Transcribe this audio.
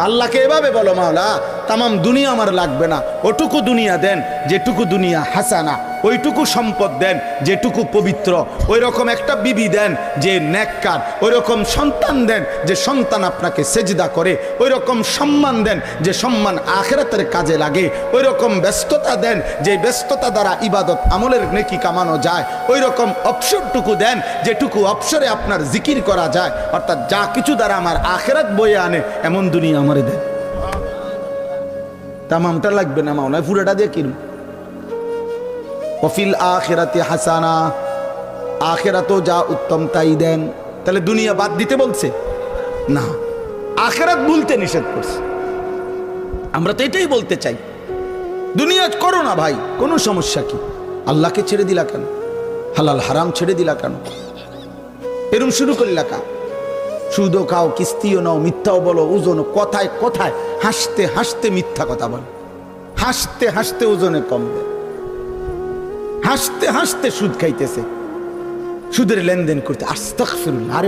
আল্লাহকে এভাবে বলো, মাওলা, তামাম দুনিয়া আমার লাগবে না। ওটুকু দুনিয়া দেন, যেটুকু দুনিয়া হাসানা। ওইটুকু সম্পদ দেন, যেটুকু পবিত্র। ওই রকম একটা বিবি দেন, যে ন্যাক্কার। ওই রকম সন্তান দেন, যে সন্তান আপনাকে সেজদা করে। ওই রকম সম্মান দেন, যে সম্মান আখেরাতের কাজে লাগে। ওই রকম ব্যস্ততা দেন, যে ব্যস্ততা দ্বারা ইবাদত আমলের নেকি কামানো যায়। ওই রকম অবসরটুকু দেন, যেটুকু অবসরে আপনার জিকির করা যায়। অর্থাৎ যা কিছু দ্বারা আমার আখেরাত বয়ে আনে, এমন দুনিয়া আমারে দেন। তামামটা লাগবে না মাওলা পুরোটা দিয়ে কিনুন কফিল আখেরাতে হাসানা। আখেরাতও যা উত্তম তাই দেন। তাহলে দুনিয়া বাদ দিতে বলছে? না, আখেরাত ভুলতে নিষেধ করছে। আমরা তো এটাই বলতে চাই। দুনিয়া করো না ভাই, কোনো সমস্যা কি? আল্লাহকে ছেড়ে দিলা কেন? হালাল হারাম ছেড়ে দিলা কেন? এরম শুরু করলা কা? সুদও খাও, কিস্তিও নাও, মিথ্যাও বলো ওজন কথায় কথায়, হাসতে হাসতে মিথ্যা কথা বলো। হাসতে হাসতে ওজনে কমবে হাসতে হাসতে সুদ খাইতেছে। সুদের লেনদেন করতে আস্তাক ফিরুল আরে